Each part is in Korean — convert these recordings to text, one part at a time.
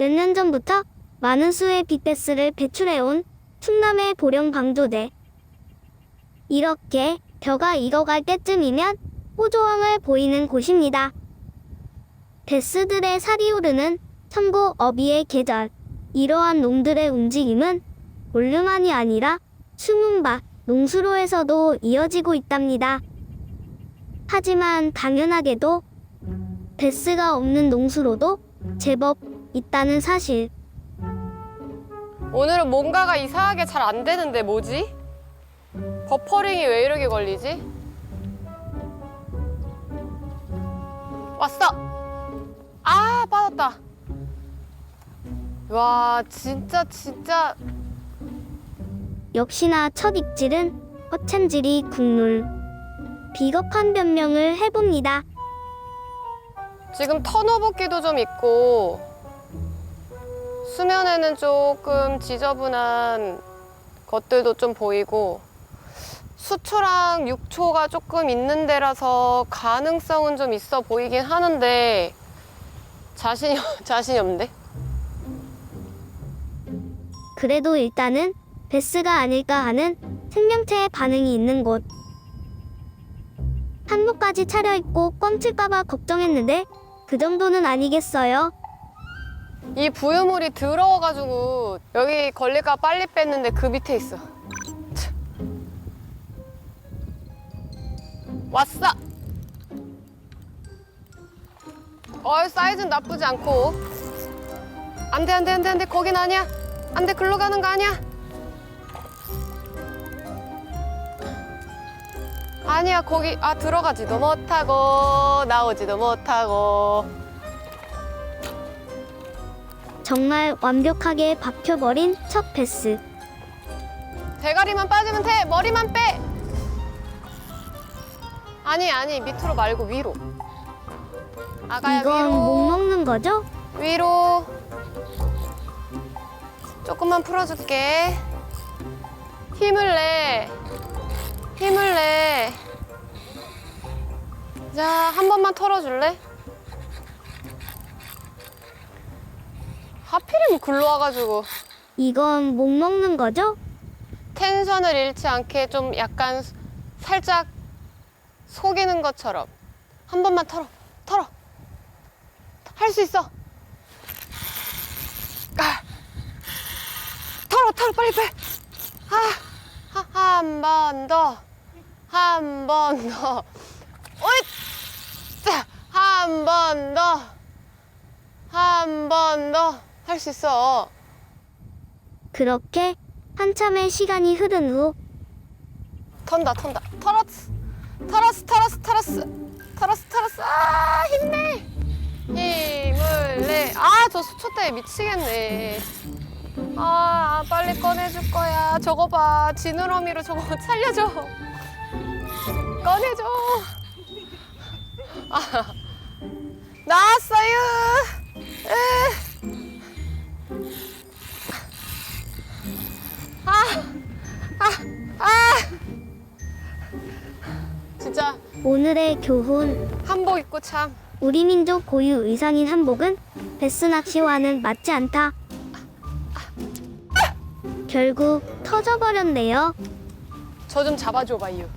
몇 년 전부터 많은 수의 빅베스를 배출해온 충남의 보령 방조대. 이렇게 벼가 익어갈 때쯤이면 호조항을 보이는 곳입니다. 베스들의 살이 오르는 천고 어비의 계절. 이러한 놈들의 움직임은 볼륨만이 아니라 수문밭, 농수로에서도 이어지고 있답니다. 하지만 당연하게도 베스가 없는 농수로도 제법 있다는 사실. 오늘은 뭔가가 이상하게 잘 안 되는데 뭐지? 버퍼링이 왜 이렇게 걸리지? 왔어! 아, 빠졌다. 와, 진짜, 진짜. 역시나 첫 입질은 허챔질이 국룰. 비겁한 변명을 해봅니다. 지금 턴오버기도 좀 있고, 수면에는 조금 지저분한 것들도 좀 보이고, 수초랑 육초가 조금 있는 데라서 가능성은 좀 있어 보이긴 하는데, 자신이, 자신이 없는데? 그래도 일단은 베스가 아닐까 하는 생명체의 반응이 있는 곳. 한복까지 차려입고 뻥칠까봐 걱정했는데 그 정도는 아니겠어요? 이 부유물이 더러워가지고 여기 걸릴까 빨리 뺐는데 그 밑에 있어. 참. 왔어. 어 사이즈는 나쁘지 않고. 안 돼 안 돼 안 돼 안 돼 거긴 아니야. 안 돼 글로 가는 거 아니야. 아니야 거기 아 들어가지도 못하고 나오지도 못하고. 정말 완벽하게 박혀버린 첫 베스. 대가리만 빠지면 돼. 머리만 빼. 아니 아니 밑으로 말고 위로. 아가야 이건 위로. 못 먹는 거죠? 위로. 조금만 풀어줄게. 힘을 내. 힘을 내. 자, 한 번만 털어줄래? 하필이면 글로 와가지고. 이건 못 먹는 거죠? 텐션을 잃지 않게 좀 약간 살짝 속이는 것처럼. 한 번만 털어 털어. 할 수 있어. 아. 털어 털어 빨리 빨리. 아 한 번 더. 한 번 더. 오잇! 한번 더. 한 번더 할 수 있어. 그렇게 한참의 시간이 흐른 후 턴다 턴다. 털었어. 털었어 털었어 털었어. 털었어 털었어. 아 힘내. 힘을 내 아저 수초 때문에 미치겠네. 아, 아, 빨리 꺼내줄 거야. 저거 봐. 지느러미로 저거 살려줘. 꺼내줘. 아 나왔어요. 으. 오늘의 교훈 한복 입고 참 우리 민족 고유 의상인 한복은 베스 낚시와는 맞지 않다. 결국 터져버렸네요. 저 좀 잡아줘 봐요.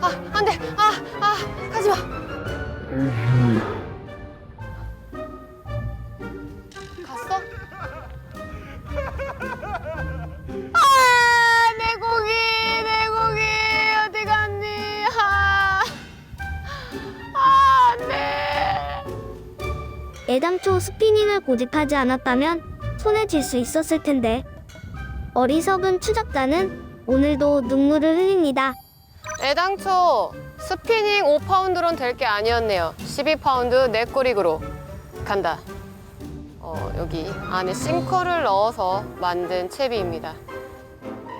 아, 안 돼. 아, 아, 가지 마. 애당초 스피닝을 고집하지 않았다면 손에 쥘수 있었을 텐데 어리석은 추적자는 오늘도 눈물을 흘립니다. 애당초 스피닝 5파운드론 될 게 아니었네요. 12파운드 넷꼬릭으로 간다. 어, 여기 안에 싱커를 넣어서 만든 채비입니다.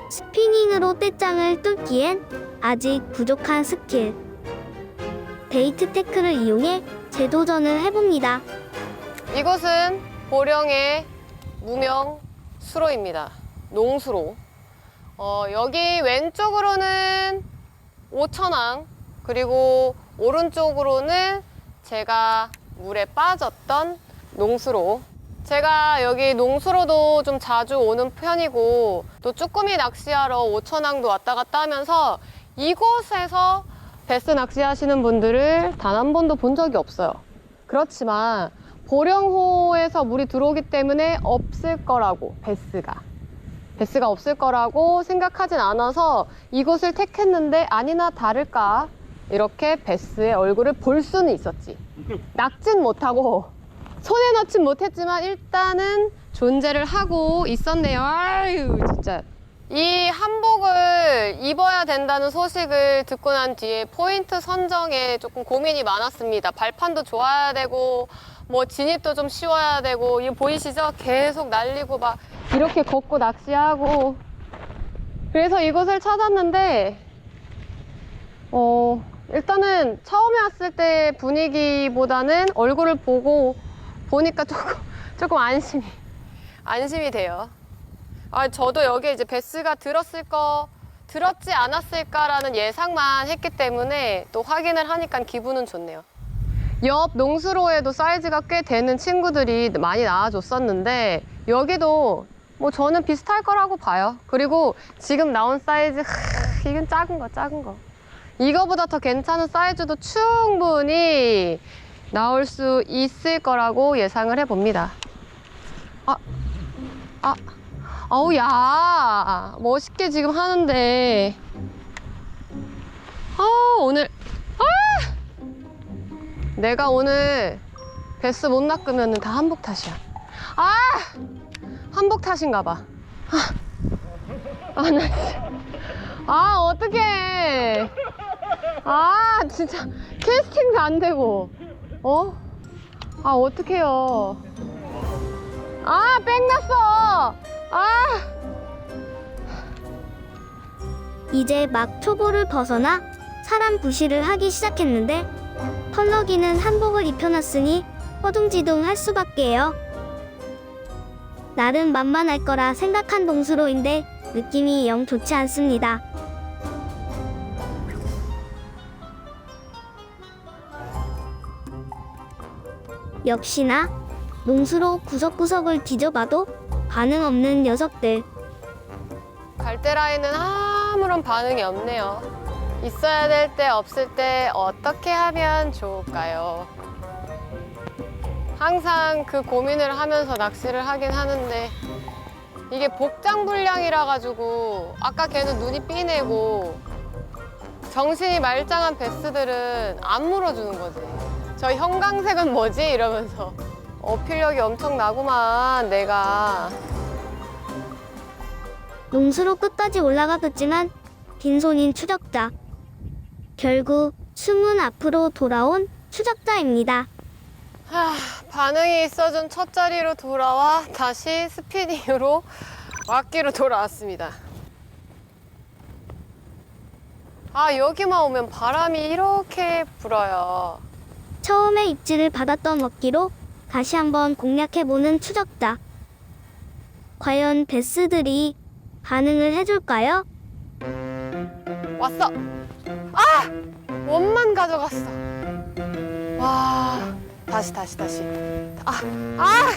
스피닝으로 떼짱을 뚫기엔 아직 부족한 스킬. 베이트 테크를 이용해 재도전을 해봅니다. 이곳은 보령의 무명 수로입니다. 농수로. 어, 여기 왼쪽으로는 오천항 그리고 오른쪽으로는 제가 물에 빠졌던 농수로. 제가 여기 농수로도 좀 자주 오는 편이고 또 쭈꾸미 낚시하러 오천항도 왔다 갔다 하면서 이곳에서 베스 낚시하시는 분들을 단 한 번도 본 적이 없어요. 그렇지만 보령호에서 물이 들어오기 때문에 없을 거라고 베스가 베스가 없을 거라고 생각하진 않아서 이곳을 택했는데 아니나 다를까 이렇게 베스의 얼굴을 볼 수는 있었지. 낚진 못하고 손에 넣진 못했지만 일단은 존재를 하고 있었네요. 아유 진짜. 이 한복을 입어야 된다는 소식을 듣고 난 뒤에 포인트 선정에 조금 고민이 많았습니다. 발판도 좋아야 되고 뭐 진입도 좀 쉬워야 되고 이거 보이시죠? 계속 날리고 막 이렇게 걷고 낚시하고 그래서 이곳을 찾았는데 어 일단은 처음에 왔을 때 분위기보다는 얼굴을 보고 보니까 조금 조금 안심이 안심이 돼요. 아 저도 여기 이제 베스가 들었을 거 들었지 않았을까라는 예상만 했기 때문에 또 확인을 하니까 기분은 좋네요. 옆 농수로에도 사이즈가 꽤 되는 친구들이 많이 나와줬었는데 여기도 뭐 저는 비슷할 거라고 봐요. 그리고 지금 나온 사이즈 하, 이건 작은 거 작은 거. 이거보다 더 괜찮은 사이즈도 충분히 나올 수 있을 거라고 예상을 해봅니다. 아, 아, 아우 야 멋있게 지금 하는데 아 오늘 아 내가 오늘 베스 못 낚으면 다 한복 탓이야. 아 한복 탓인가 봐. 아, 나 진짜. 아 어떡해. 아 진짜 캐스팅도 안 되고. 어? 아 어떡해요. 아 뺑 났어. 아. 이제 막 초보를 벗어나 사람 부시를 하기 시작했는데 펄럭이는 한복을 입혀놨으니 허둥지둥 할 수밖에요. 나름 만만할 거라 생각한 동수로인데 느낌이 영 좋지 않습니다. 역시나 농수로 구석구석을 뒤져봐도 반응 없는 녀석들. 갈대라인은 아무런 반응이 없네요. 있어야 될 때 없을 때 어떻게 하면 좋을까요? 항상 그 고민을 하면서 낚시를 하긴 하는데 이게 복장 불량이라 가지고 아까 걔는 눈이 삐내고 정신이 말짱한 베스들은 안 물어주는 거지. 저 형광색은 뭐지? 이러면서 어필력이 엄청 나구만 내가. 농수로 끝까지 올라가겠지만 빈손인 추적자. 결국 숨은 앞으로 돌아온 추적자입니다. 하, 반응이 있어준 첫 자리로 돌아와 다시 스피닝으로 왁기로 돌아왔습니다. 아 여기만 오면 바람이 이렇게 불어요. 처음에 입질을 받았던 먹기로 다시 한번 공략해보는 추적자. 과연 베스들이 반응을 해줄까요? 왔어. 아 원만 가져갔어. 와 다시 다시 다시. 아 아.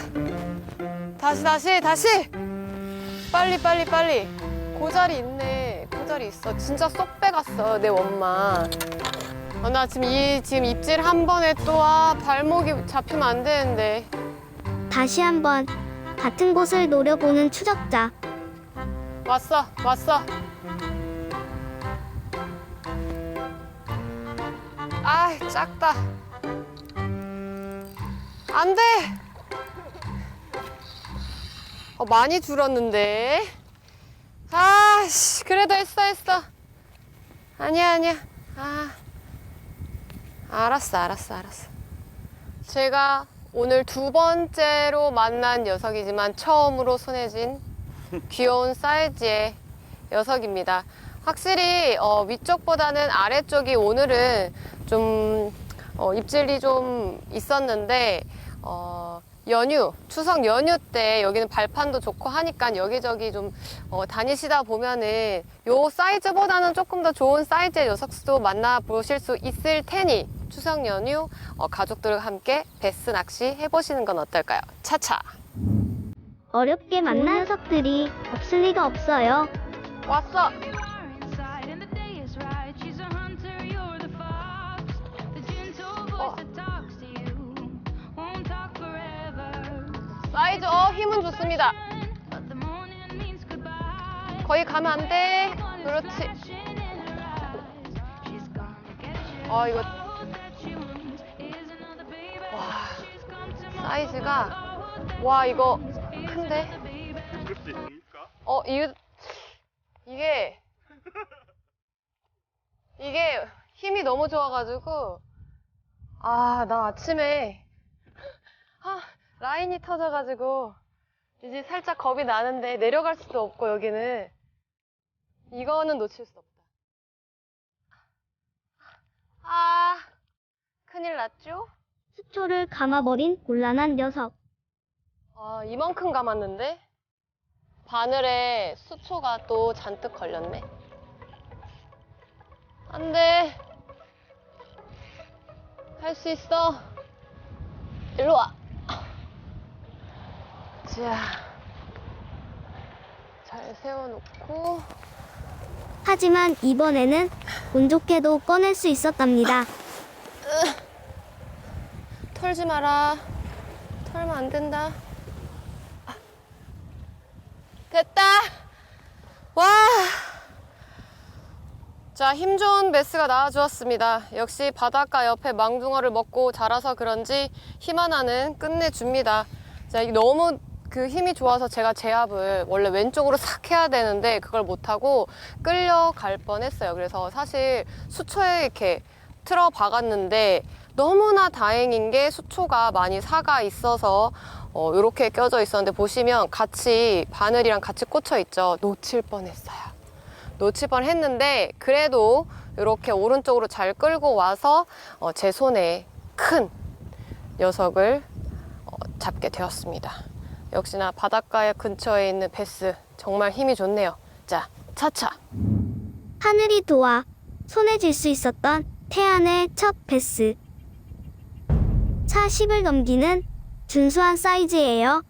다시 다시 다시. 빨리 빨리 빨리. 고자리 있네. 고자리 있어. 진짜 쏙 빼갔어 내 원만. 어, 나 지금 이 지금 입질 한 번에 또 아, 발목이 잡히면 안 되는데. 다시 한번 같은 곳을 노려보는 추적자. 왔어 왔어. 아 작다. 안 돼. 어, 많이 줄었는데. 아 씨 그래도 했어 했어. 아니야 아니야. 아 알았어 알았어 알았어. 제가 오늘 두 번째로 만난 녀석이지만 처음으로 손에 쥔 귀여운 사이즈의 녀석입니다. 확실히 어, 위쪽보다는 아래쪽이 오늘은 좀 어, 입질이 좀 있었는데 어, 연휴 추석 연휴 때 여기는 발판도 좋고 하니까 여기저기 좀 어, 다니시다 보면은 요 사이즈보다는 조금 더 좋은 사이즈의 녀석도 만나 보실 수 있을 테니 추석 연휴 어, 가족들과 함께 베스 낚시 해보시는 건 어떨까요? 차차. 어렵게 만난 녀석들이 없을 리가 없어요. 왔어. 사이즈 어 힘은 좋습니다. 거기 가면 안 돼. 그렇지. 어 이거. 와 사이즈가 와 이거 큰데. 어 이게 이게 이게 힘이 너무 좋아가지고 아 나 아침에 아 라인이 터져가지고 이제 살짝 겁이 나는데 내려갈 수도 없고 여기는 이거는 놓칠 수 없다. 아 큰일 났죠? 수초를 감아버린 곤란한 녀석. 아 이만큼 감았는데 바늘에 수초가 또 잔뜩 걸렸네. 안 돼. 할 수 있어. 일로 와. 자. 잘 세워놓고. 하지만 이번에는 운 좋게도 꺼낼 수 있었답니다. 털지 마라. 털면 안 된다. 아. 됐다. 와. 자, 힘 좋은 메스가 나와주었습니다. 역시 바닷가 옆에 망둥어를 먹고 자라서 그런지 힘 하나는 끝내줍니다. 자, 이게 너무 그 힘이 좋아서 제가 제압을 원래 왼쪽으로 싹 해야 되는데 그걸 못하고 끌려갈 뻔했어요. 그래서 사실 수초에 이렇게 틀어 박았는데 너무나 다행인 게 수초가 많이 사가 있어서 어, 이렇게 껴져 있었는데 보시면 같이 바늘이랑 같이 꽂혀 있죠. 놓칠 뻔했어요. 놓칠 뻔했는데 그래도 이렇게 오른쪽으로 잘 끌고 와서 어, 제 손에 큰 녀석을 어, 잡게 되었습니다. 역시나 바닷가에 근처에 있는 베스 정말 힘이 좋네요. 자, 차차. 하늘이 도와 손에 쥘 수 있었던 태안의 첫 베스. 차 10을 넘기는 준수한 사이즈예요.